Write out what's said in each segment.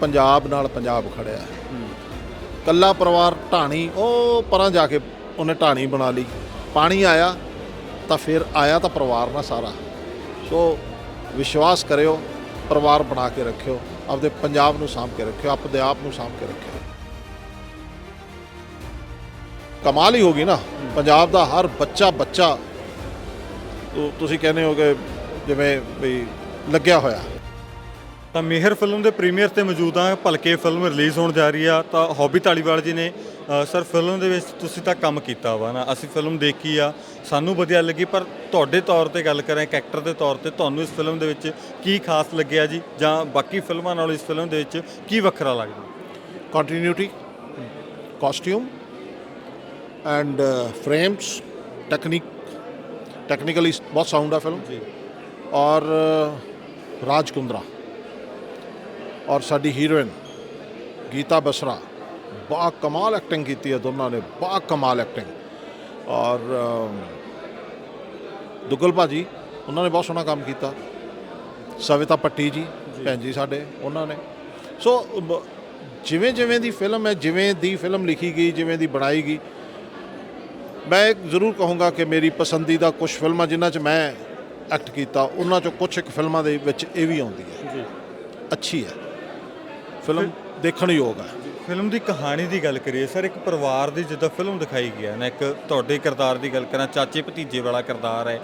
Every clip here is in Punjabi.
ਪੰਜਾਬ ਨਾਲ ਪੰਜਾਬ ਖੜਿਆ ਕੱਲਾ ਪਰਿਵਾਰ ਢਾਣੀ, ਉਹ ਪਰਾਂ ਜਾ ਕੇ ਉਹਨੇ ਢਾਣੀ ਬਣਾ ਲਈ। ਪਾਣੀ ਆਇਆ ਤਾਂ ਫਿਰ ਆਇਆ ਤਾਂ ਪਰਿਵਾਰ ਨਾਲ ਸਾਰਾ। ਸੋ ਵਿਸ਼ਵਾਸ ਕਰਿਓ, ਪਰਿਵਾਰ ਬਣਾ ਕੇ ਰੱਖਿਓ, ਆਪਦੇ ਪੰਜਾਬ ਨੂੰ ਸਾਂਭ ਕੇ ਰੱਖਿਓ, ਆਪਦੇ ਆਪ ਨੂੰ ਸਾਂਭ ਕੇ ਰੱਖਿਓ। ਕਮਾਲ ਹੀ ਹੋ ਗਈ ਨਾ। ਪੰਜਾਬ ਦਾ ਹਰ ਬੱਚਾ ਬੱਚਾ ਤੁਸੀਂ ਕਹਿੰਦੇ ਹੋ ਕਿ ਜਿਵੇਂ ਵੀ ਲੱਗਿਆ ਹੋਇਆ। ਤਾਂ ਮਿਹਰ ਫਿਲਮ ਦੇ ਪ੍ਰੀਮੀਅਰ ਤੇ ਮੌਜੂਦ ਆ ਭਲਕੇ ਫਿਲਮ ਰਿਲੀਜ਼ ਹੋਣ ਜਾ ਰਹੀ ਆ ਤਾਂ ਹੌਬੀ ਢਾਲੀਵਾਲ ਜੀ ਨੇ ਸਰ ਫਿਲਮ ਦੇ ਵਿੱਚ ਤੁਸੀਂ ਤਾਂ ਕੰਮ ਕੀਤਾ ਵਾ ਨਾ। ਅਸੀਂ ਫਿਲਮ ਦੇਖੀ ਆ ਸਾਨੂੰ ਵਧੀਆ ਲੱਗੀ ਪਰ ਤੁਹਾਡੇ ਤੌਰ ਤੇ ਗੱਲ ਕਰਾਂ ਕੈਰੈਕਟਰ ਦੇ ਤੌਰ ਤੇ ਤੁਹਾਨੂੰ ਇਸ ਫਿਲਮ ਦੇ ਵਿੱਚ ਕੀ ਖਾਸ ਲੱਗਿਆ ਜੀ? ਜਾਂ ਬਾਕੀ ਫਿਲਮਾਂ ਨਾਲ ਇਸ ਫਿਲਮ ਦੇ ਵਿੱਚ ਕੀ ਵੱਖਰਾ ਲੱਗਦਾ? Continuity costume and frames technique technically ਬਹੁਤ ਸਾਊਂਡ ਆ ਫਿਲਮ। ਜੀ। ਔਰ ਰਾਜਕੁੰਦਰਾ ਔਰ ਸਾਡੀ ਹੀਰੋਇਨ ਗੀਤਾ ਬਸਰਾ ਬਾ ਕਮਾਲ ਐਕਟਿੰਗ ਕੀਤੀ ਹੈ ਦੋਨਾਂ ਨੇ ਬਾ ਕਮਾਲ ਐਕਟਿੰਗ ਔਰ ਦੁੱਗਲ ਭਾਜੀ ਉਹਨਾਂ ਨੇ ਬਹੁਤ ਸੋਹਣਾ ਕੰਮ ਕੀਤਾ। ਸਵਿਤਾ ਪੱਟੀ ਜੀ ਭੈਣ ਜੀ ਸਾਡੇ ਉਹਨਾਂ ਨੇ। ਸੋ ਜਿਵੇਂ ਜਿਵੇਂ ਦੀ ਫਿਲਮ ਹੈ ਜਿਵੇਂ ਦੀ ਫਿਲਮ ਲਿਖੀ ਗਈ ਜਿਵੇਂ ਦੀ ਬਣਾਈ ਗਈ ਮੈਂ ਜ਼ਰੂਰ ਕਹੂੰਗਾ ਕਿ ਮੇਰੀ ਪਸੰਦੀਦਾ ਕੁਝ ਫਿਲਮਾਂ ਜਿਨ੍ਹਾਂ 'ਚ ਮੈਂ ਐਕਟ ਕੀਤਾ ਉਹਨਾਂ 'ਚੋਂ ਕੁਝ ਇੱਕ ਫਿਲਮਾਂ ਦੇ ਵਿੱਚ ਇਹ ਵੀ ਆਉਂਦੀ ਹੈ। ਜੀ। ਅੱਛੀ ਹੈ। ਫਿਲਮ ਦੇਖਣ ਯੋਗ ਹੈ। ਫਿਲਮ ਦੀ ਕਹਾਣੀ ਦੀ ਗੱਲ ਕਰੀਏ ਸਰ ਇੱਕ ਪਰਿਵਾਰ ਦੀ ਜਿੱਦਾਂ ਫਿਲਮ ਦਿਖਾਈ ਗਿਆ ਨਾ ਇੱਕ ਤੁਹਾਡੇ ਕਿਰਦਾਰ ਦੀ ਗੱਲ ਕਰਾਂ ਚਾਚੇ ਭਤੀਜੇ ਵਾਲਾ ਕਿਰਦਾਰ ਹੈ।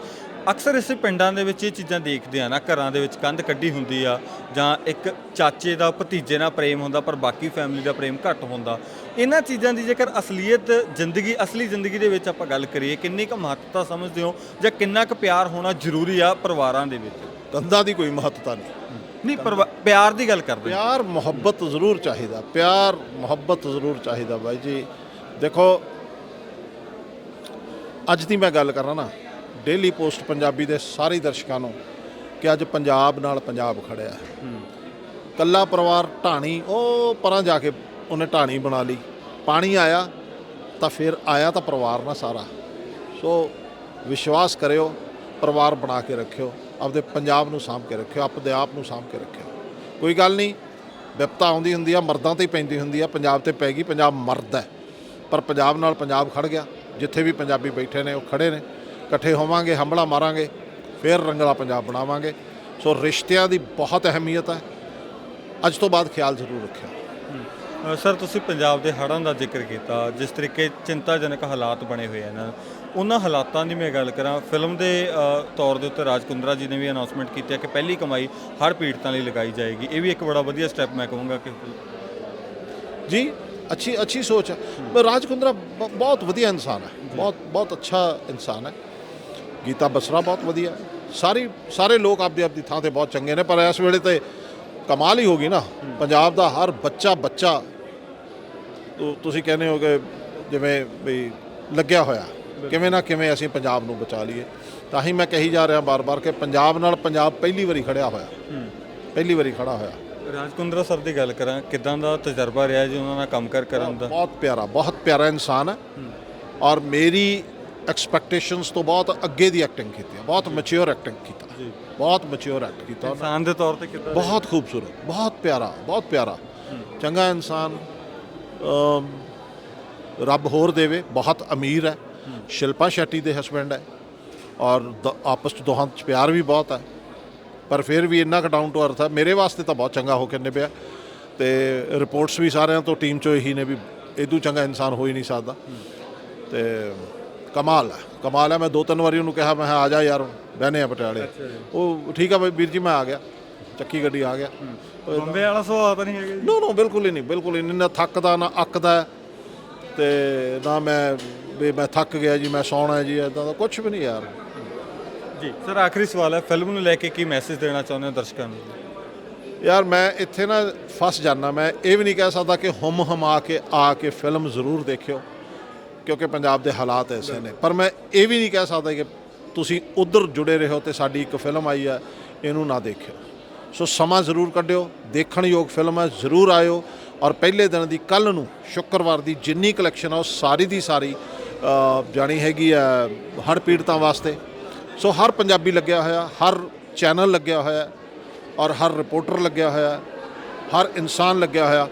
ਅਕਸਰ ਇਸੇ ਪਿੰਡਾਂ ਦੇ ਵਿੱਚ ਇਹ ਚੀਜ਼ਾਂ ਦੇਖਦੇ ਆ ਨਾ ਘਰਾਂ ਦੇ ਵਿੱਚ ਕੰਧ ਕੱਢੀ ਹੁੰਦੀ ਆ ਜਾਂ ਇੱਕ ਚਾਚੇ ਦਾ ਭਤੀਜੇ ਨਾਲ ਪ੍ਰੇਮ ਹੁੰਦਾ ਪਰ ਬਾਕੀ ਫੈਮਿਲੀ ਦਾ ਪ੍ਰੇਮ ਘੱਟ ਹੁੰਦਾ। ਇਹਨਾਂ ਚੀਜ਼ਾਂ ਦੀ ਜੇਕਰ ਅਸਲੀਅਤ ਜ਼ਿੰਦਗੀ ਅਸਲੀ ਜ਼ਿੰਦਗੀ ਦੇ ਵਿੱਚ ਆਪਾਂ ਗੱਲ ਕਰੀਏ ਕਿੰਨੀ ਕੁ ਮਹੱਤਤਾ ਸਮਝਦੇ ਹੋ ਜਾਂ ਕਿੰਨਾ ਕੁ ਪਿਆਰ ਹੋਣਾ ਜ਼ਰੂਰੀ ਆ ਪਰਿਵਾਰਾਂ ਦੇ ਵਿੱਚ? ਕੰਧਾਂ ਦੀ ਕੋਈ ਮਹੱਤਤਾ ਨਹੀਂ। ਨਹੀਂ ਪਰਿਵਾ- ਪਿਆਰ ਦੀ ਗੱਲ ਕਰਦੇ। ਪਿਆਰ ਮੁਹੱਬਤ ਜ਼ਰੂਰ ਚਾਹੀਦਾ। ਪਿਆਰ ਮੁਹੱਬਤ ਜ਼ਰੂਰ ਚਾਹੀਦਾ ਬਾਈ ਜੀ। ਦੇਖੋ ਅੱਜ ਦੀ ਮੈਂ ਗੱਲ ਕਰਾਂ ਨਾ ਡੇਲੀ ਪੋਸਟ ਪੰਜਾਬੀ ਦੇ ਸਾਰੇ ਦਰਸ਼ਕਾਂ ਨੂੰ ਕਿ ਅੱਜ ਪੰਜਾਬ ਨਾਲ ਪੰਜਾਬ ਖੜਿਆ ਹੈ। ਕੱਲਾ ਪਰਿਵਾਰ ਢਾਣੀ ਉਹ ਪਰਾਂ ਜਾ ਕੇ ਉਹਨੇ ਢਾਣੀ ਬਣਾ ਲਈ। ਪਾਣੀ ਆਇਆ ਤਾਂ ਫਿਰ ਆਇਆ ਤਾਂ ਪਰਿਵਾਰ ਨਾਲ ਸਾਰਾ। ਸੋ ਵਿਸ਼ਵਾਸ ਕਰਿਓ ਪਰਿਵਾਰ ਬਣਾ ਕੇ ਰੱਖਿਓ। ਆਪਦੇ ਪੰਜਾਬ ਨੂੰ ਸਾਂਭ ਕੇ ਰੱਖਿਓ, ਆਪਦੇ ਆਪ ਨੂੰ ਸਾਂਭ ਕੇ ਰੱਖਿਓ। ਕੋਈ ਗੱਲ ਨਹੀਂ, ਵਿਪਤਾ ਆਉਂਦੀ ਹੁੰਦੀ ਆ, ਮਰਦਾਂ ਤੇ ਪੈਂਦੀ ਹੁੰਦੀ ਆ, ਪੰਜਾਬ ਤੇ ਪੈ ਗਈ, ਪੰਜਾਬ ਮਰਦ ਹੈ। ਪਰ ਪੰਜਾਬ ਨਾਲ ਪੰਜਾਬ ਖੜ ਗਿਆ, ਜਿੱਥੇ ਵੀ ਪੰਜਾਬੀ ਬੈਠੇ ਨੇ, ਉਹ ਖੜੇ ਨੇ। ਇਕੱਠੇ ਹੋਵਾਂਗੇ ਹੰਬਲਾ ਮਾਰਾਂਗੇ, ਫਿਰ ਰੰਗਲਾ ਪੰਜਾਬ ਬਣਾਵਾਂਗੇ। ਸੋ ਰਿਸ਼ਤਿਆਂ ਦੀ ਬਹੁਤ ਅਹਿਮੀਅਤ ਹੈ। ਅੱਜ ਤੋਂ ਬਾਅਦ ਖਿਆਲ ਜ਼ਰੂਰ ਰੱਖਿਓ। ਸਰ ਤੁਸੀਂ ਪੰਜਾਬ ਦੇ ਹੜ੍ਹਾਂ ਦਾ ਜ਼ਿਕਰ ਕੀਤਾ ਜਿਸ ਤਰੀਕੇ ਚਿੰਤਾਜਨਕ ਹਾਲਾਤ ਬਣੇ ਹੋਏ ਹਨ। ਉਹਨਾਂ ਹਾਲਾਤਾਂ ਦੀ ਮੈਂ ਗੱਲ ਕਰਾਂ ਫਿਲਮ ਦੇ ਤੌਰ ਦੇ ਉੱਤੇ ਰਾਜ ਕੁੰਦਰਾ ਜੀ ਨੇ ਵੀ ਅਨਾਉਂਸਮੈਂਟ ਕੀਤੀ ਹੈ ਕਿ ਪਹਿਲੀ ਕਮਾਈ ਹੜ੍ਹ ਪੀੜਤਾਂ ਲਈ ਲਗਾਈ ਜਾਏਗੀ। ਇਹ ਵੀ ਇੱਕ ਬੜਾ ਵਧੀਆ ਸਟੈਪ ਮੈਂ ਕਹੂੰਗਾ ਕਿ ਜੀ ਅੱਛੀ ਅੱਛੀ ਸੋਚ ਹੈ। ਪਰ ਰਾਜ ਕੁੰਦਰਾ ਬ- ਬਹੁਤ ਵਧੀਆ ਇਨਸਾਨ ਹੈ। ਬਹੁਤ ਬਹੁਤ ਅੱਛਾ ਇਨਸਾਨ ਹੈ। ਗੀਤਾ ਬਸਰਾ ਬਹੁਤ ਵਧੀਆ। ਸਾਰੀ ਸਾਰੇ ਲੋਕ ਆਪਦੀ ਆਪਦੀ ਥਾਂ ਤੇ ਬਹੁਤ ਚੰਗੇ ਨੇ ਪਰ ਇਸ ਵੇਲੇ ਤੇ ਕਮਾਲ ਹੀ ਹੋ ਗਈ ਨਾ। ਪੰਜਾਬ ਦਾ ਹਰ ਬੱਚਾ ਬੱਚਾ ਤੁਸੀਂ ਕਹਿੰਦੇ ਹੋ ਕਿ ਜਿਵੇਂ ਵੀ ਲੱਗਿਆ ਹੋਇਆ। ਕਿਵੇਂ ਨਾ ਕਿਵੇਂ ਅਸੀਂ ਪੰਜਾਬ ਨੂੰ ਬਚਾ ਲਈਏ। ਤਾਂ ਹੀ ਮੈਂ ਕਹੀ ਜਾ ਰਿਹਾ ਬਾਰ-ਬਾਰ ਕਿ ਪੰਜਾਬ ਨਾਲ ਪੰਜਾਬ ਪਹਿਲੀ ਵਾਰੀ ਖੜਿਆ ਹੋਇਆ। ਪਹਿਲੀ ਵਾਰੀ ਖੜਾ ਹੋਇਆ। ਰਾਜ ਕੁੰਦਰਾ ਸਰ ਦੀ ਗੱਲ ਕਰਾਂ ਕਿਦਾਂ ਦਾ ਤਜਰਬਾ ਰਿਹਾ ਜੀ ਉਹਨਾਂ ਨਾਲ ਕੰਮ ਕਰ ਕਰਨ ਦਾ? ਬਹੁਤ ਪਿਆਰਾ ਬਹੁਤ ਪਿਆਰਾ ਇਨਸਾਨ ਹੈ। ਔਰ ਮੇਰੀ ਐਕਸਪੈਕਟੇਸ਼ਨਸ ਤੋਂ ਬਹੁਤ ਅੱਗੇ ਦੀ ਐਕਟਿੰਗ ਕੀਤੀ ਹੈ। ਬਹੁਤ ਮੈਚੁਰ ਐਕਟਿੰਗ ਕੀਤਾ। ਜੀ। ਬਹੁਤ ਮੈਚੁਰ ਐਕਟ ਕੀਤਾ। ਇਨਸਾਨ ਦੇ ਤੌਰ ਤੇ ਕਿਦਾਂ ਬਹੁਤ ਖੂਬਸੂਰਤ ਬਹੁਤ ਪਿਆਰਾ ਬਹੁਤ ਪਿਆਰਾ। ਚੰਗਾ ਇਨਸਾਨ ਰੱਬ ਹੋਰ ਦੇਵੇ ਬਹੁਤ ਅਮੀਰ ਹੈ। ਸ਼ਿਲਪਾ ਸ਼ੈਟੀ ਦੇ ਹਸਬੈਂਡ ਹੈ। ਔਰ ਆਪਸ 'ਚ ਦੋਹਾਂ 'ਚ ਪਿਆਰ ਵੀ ਬਹੁਤ ਹੈ। ਪਰ ਫਿਰ ਵੀ ਇੰਨਾ ਕੁ ਡਾਊਨ ਟੂ ਅਰਥ ਹੈ। ਮੇਰੇ ਵਾਸਤੇ ਤਾਂ ਬਹੁਤ ਚੰਗਾ ਹੋ ਕੇ ਨਿਭਿਆ। ਤੇ ਰਿਪੋਰਟਸ ਵੀ ਸਾਰਿਆਂ ਤੋਂ ਟੀਮ 'ਚੋਂ ਇਹੀ ਨੇ ਵੀ ਇਦੋਂ ਚੰਗਾ ਇਨਸਾਨ ਹੋ ਹੀ ਨਹੀਂ ਸਕਦਾ। ਤੇ ਕਮਾਲ ਹੈ। ਕਮਾਲ ਹੈ। ਮੈਂ ਦੋ ਤਿੰਨ ਵਾਰੀ ਉਹਨੂੰ ਕਿਹਾ ਮੈਂ ਆ ਜਾ ਯਾਰ ਬਹਿਨੇ ਆ ਪਟਿਆਲੇ। ਉਹ ਠੀਕ ਆ ਬਈ ਵੀਰ ਜੀ ਮੈਂ ਆ ਗਿਆ। ਚੱਕੀ ਗੱਡੀ ਆ ਗਿਆ। ਬੰਬੇ ਵਾਲਾ ਸੁਭਾਅ ਤਾਂ ਨਹੀਂ ਹੈਗਾ ਜੀ। ਨੋ ਨੋ ਬਿਲਕੁਲ ਹੀ ਨਹੀਂ ਬਿਲਕੁਲ ਹੀ ਨਹੀਂ। ਨਾ ਥੱਕਦਾ ਨਾ ਅੱਕਦਾ ਤੇ ਨਾ ਮੈਂ ਵੀ ਮੈਂ ਥੱਕ ਗਿਆ ਜੀ ਮੈਂ ਸੌਣਾ ਜੀ ਇਦਾਂ ਦਾ ਕੁਝ ਵੀ ਨਹੀਂ ਯਾਰ। ਜੀ ਸਰ ਆਖਰੀ ਸਵਾਲ ਹੈ ਫਿਲਮ ਨੂੰ ਲੈ ਕੇ ਕੀ ਮੈਸੇਜ ਦੇਣਾ ਚਾਹੁੰਦੇ ਹੋ ਦਰਸ਼ਕਾਂ ਨੂੰ? ਯਾਰ ਮੈਂ ਇੱਥੇ ਨਾ ਫਸ ਜਾਣਾ ਮੈਂ ਇਹ ਵੀ ਨਹੀਂ ਕਹਿ ਸਕਦਾ ਕਿ ਹਮ ਹਮਾ ਕੇ ਆ ਕੇ ਫਿਲਮ ਜ਼ਰੂਰ ਦੇਖਿਓ ਕਿਉਂਕਿ ਪੰਜਾਬ ਦੇ ਹਾਲਾਤ ਐਸੇ ਨੇ। ਪਰ ਮੈਂ ਇਹ ਵੀ ਨਹੀਂ ਕਹਿ ਸਕਦਾ ਕਿ ਤੁਸੀਂ ਉਧਰ ਜੁੜੇ ਰਹੋ ਤੇ ਸਾਡੀ ਇੱਕ ਫਿਲਮ ਆਈ ਹੈ ਇਹਨੂੰ ਨਾ ਦੇਖਿਓ। ਸੋ ਸਮਾਂ ਜ਼ਰੂਰ ਕੱਢਿਓ ਦੇਖਣ ਯੋਗ ਫਿਲਮ ਹੈ, ਜ਼ਰੂਰ ਆਇਓ ਔਰ ਪਹਿਲੇ ਦਿਨ ਦੀ ਕੱਲ ਨੂੰ ਸ਼ੁੱਕਰਵਾਰ ਦੀ ਜਿੰਨੀ ਕਲੈਕਸ਼ਨ ਆ ਉਹ ਸਾਰੀ ਦੀ ਸਾਰੀ ਜਾਣੀ ਹੈਗੀ ਆ ਹਰ ਪੀੜਤਾਂ ਵਾਸਤੇ। ਸੋ ਹਰ ਪੰਜਾਬੀ ਲੱਗਿਆ ਹੋਇਆ, ਹਰ ਚੈਨਲ ਲੱਗਿਆ ਹੋਇਆ ਔਰ ਹਰ ਰਿਪੋਰਟਰ ਲੱਗਿਆ ਹੋਇਆ, ਹਰ ਇਨਸਾਨ ਲੱਗਿਆ ਹੋਇਆ।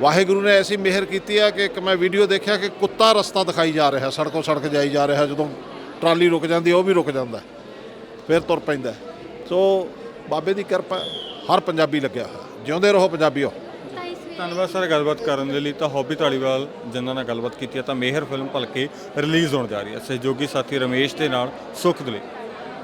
ਵਾਹਿਗੁਰੂ ਨੇ ਐਸੀ ਮਿਹਰ ਕੀਤੀ ਹੈ ਕਿ ਇੱਕ ਮੈਂ ਵੀਡੀਓ ਦੇਖਿਆ ਕਿ ਕੁੱਤਾ ਰਸਤਾ ਦਿਖਾਈ ਜਾ ਰਿਹਾ, ਸੜਕੋਂ ਸੜਕ ਜਾਈ ਜਾ ਰਿਹਾ, ਜਦੋਂ ਟਰਾਲੀ ਰੁਕ ਜਾਂਦੀ ਉਹ ਵੀ ਰੁਕ ਜਾਂਦਾ ਫਿਰ ਤੁਰ ਪੈਂਦਾ ਸੋ ਬਾਬੇ ਦੀ ਕਿਰਪਾ ਹਰ ਪੰਜਾਬੀ ਲੱਗਿਆ ਹੋਇਆ। ਜਿਉਂਦੇ ਰਹੋ ਪੰਜਾਬੀਓ। ਧੰਨਵਾਦ ਸਰ ਗੱਲਬਾਤ ਕਰਨ ਦੇ ਲਈ। ਤਾਂ ਹੌਬੀ ਧਾਲੀਵਾਲ ਜਿਨ੍ਹਾਂ ਨਾਲ ਗੱਲਬਾਤ ਕੀਤੀ ਹੈ, ਤਾਂ ਮੇਹਰ ਫਿਲਮ ਭਲਕੇ ਰਿਲੀਜ਼ ਹੋਣ ਜਾ ਰਹੀ ਹੈ। ਸਹਿਯੋਗੀ ਸਾਥੀ ਰਮੇਸ਼ ਦੇ ਨਾਲ ਸੁਖ ਦੇ ਲਈ